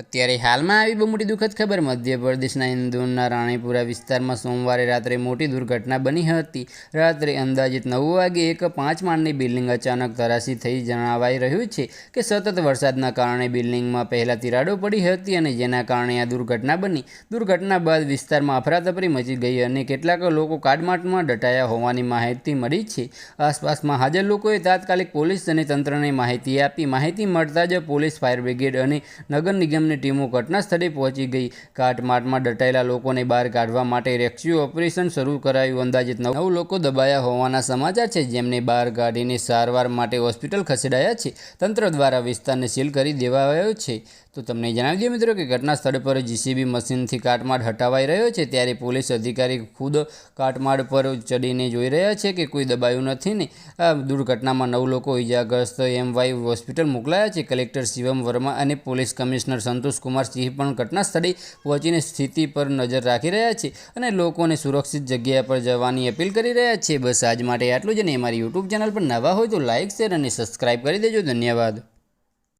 અત્યારે હાલમાં આવી બહુ મોટી દુઃખદ ખબર મધ્યપ્રદેશના ઇન્દોરના રાણીપુરા વિસ્તારમાં સોમવારે રાત્રે મોટી દુર્ઘટના બની હતી. રાત્રે અંદાજિત નવ વાગે એક પાંચ માળની બિલ્ડિંગ અચાનક ધરાશી થઈ જણાવાઈ રહ્યું છે કે સતત વરસાદના કારણે બિલ્ડિંગમાં પહેલાં તિરાડો પડી હતી અને જેના કારણે આ દુર્ઘટના બની. દુર્ઘટના બાદ વિસ્તારમાં અફરાતફરી મચી ગઈ અને કેટલાક લોકો કાટમાટમાં દટાયા હોવાની માહિતી મળી છે. આસપાસમાં હાજર લોકોએ તાત્કાલિક પોલીસ અને તંત્રને માહિતી આપી. માહિતી મળતા જ પોલીસ ફાયર બ્રિગેડ અને નગર નિગમની ટીમો ઘટના સ્થળે પહોંચી ગઈ. કાટમાટમાં દટાયેલા લોકોને બહાર કાઢવા માટે રેસ્ક્યુ ઓપરેશન શરૂ કરાયું. અંદાજિત નવ લોકો દબાયા હોવાના સમાચાર છે, જેમને બહાર કાઢીને સારવાર માટે હોસ્પિટલ ખસેડાયા છે. તંત્ર દ્વારા વિસ્તારને સીલ કરી દેવાયો છે. તો તમને જણાવી દઈએ મિત્રો કે ઘટના સ્થળ પર જીસીબી મશીનથી કાટમાળ હટાવાઈ રહ્યો છે, ત્યારે પોલીસ અધિકારી ખુદ કાટમાળ પર ચડીને જોઈ રહ્યા છે કે કોઈ દબાયું નથી ને. આ દુર્ઘટનામાં નવ લોકો ઇજાગ્રસ્ત એમ વાય હોસ્પિટલ મોકલાયા છે. કલેક્ટર શિવમ વર્મા અને પોલીસ કમિશનર સંતોષ કુમાર સિંહ પણ ઘટના સ્થળે પહોંચીને સ્થિતિ પર નજર રાખી રહ્યા છે અને લોકોને સુરક્ષિત જગ્યા પર જવાની અપીલ કરી રહ્યા છે. બસ આજ માટે આટલું જ ને અમારી યુટ્યુબ ચેનલ પર નવા હોય તો લાઇક શેર અને સબસ્ક્રાઇબ કરી દેજો. ધન્યવાદ.